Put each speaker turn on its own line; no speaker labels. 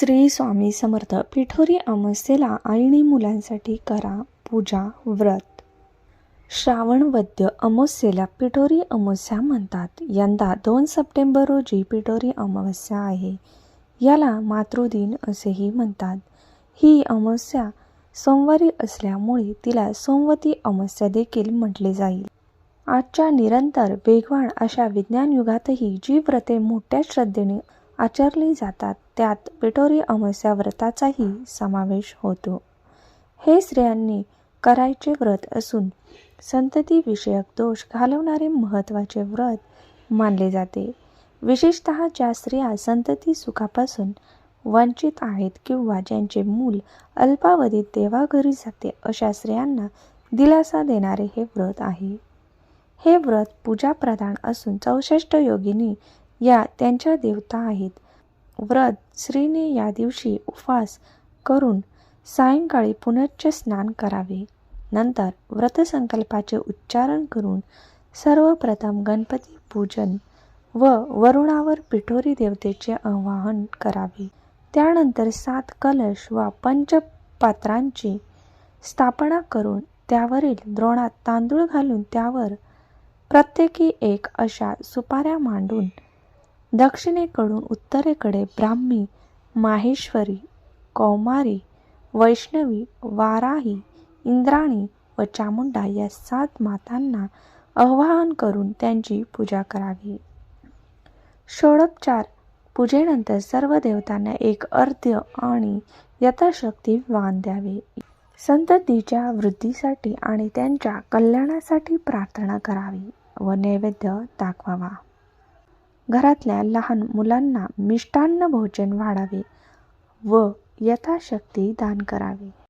श्री स्वामी समर्थ. पिठोरी अमावस्येला आईने मुलांसाठी करा पूजा व्रत. श्रावण वद्य अमावस्येला पिठोरी अमावस्या म्हणतात. यंदा दोन सप्टेंबर रोजी पिठोरी अमावस्या आहे. याला मातृदिन असेही म्हणतात. ही अमावस्या सोमवारी असल्यामुळे तिला सोमवती अमावस्या देखील म्हटले जाईल. आजच्या निरंतर वेगवान अशा विज्ञान युगातही जी व्रते मोठ्या श्रद्धेने आचरली जातात. त्यात पिठोरी अमावस्या व्रताचाही समावेश होतो. हे स्त्रियांनी करायचे व्रत असून संततीविषयक दोष घालवणारे महत्त्वाचे व्रत मानले जाते. विशेषत ज्या स्त्रिया संतती सुखापासून वंचित आहेत किंवा ज्यांचे मूल अल्पावधीत देवाघरी जाते अशा स्त्रियांना दिलासा देणारे हे व्रत आहे. हे व्रत पूजाप्रधान असून चौसष्ट योगिनी या त्यांच्या देवता आहेत. व्रत स्त्रीने या दिवशी उपवास करून सायंकाळी पुनश्च स्नान करावे. नंतर व्रतसंकल्पाचे उच्चारण करून सर्वप्रथम गणपती पूजन व वरुणावर पिठोरी देवतेचे आवाहन करावे. त्यानंतर सात कलश व पंचपात्रांची स्थापना करून त्यावरील द्रोणात तांदूळ घालून त्यावर प्रत्येकी एक अशा सुपाऱ्या मांडून दक्षिणेकडून उत्तरेकडे ब्राह्मी माहेश्वरी कौमारी वैष्णवी वाराही इंद्राणी व चामुंडा या सात मातांना आवाहन करून त्यांची पूजा करावी. षोडोपचार पूजेनंतर सर्व देवतांना एक अर्ध्य आणि यथाशक्ती वान द्यावे. संततीच्या वृद्धीसाठी आणि त्यांच्या कल्याणासाठी प्रार्थना करावी व नैवेद्य दाखवावा. घरातल्या लहान मुलांना मिष्टान्न भोजन वाढावे व यथाशक्ती दान करावे.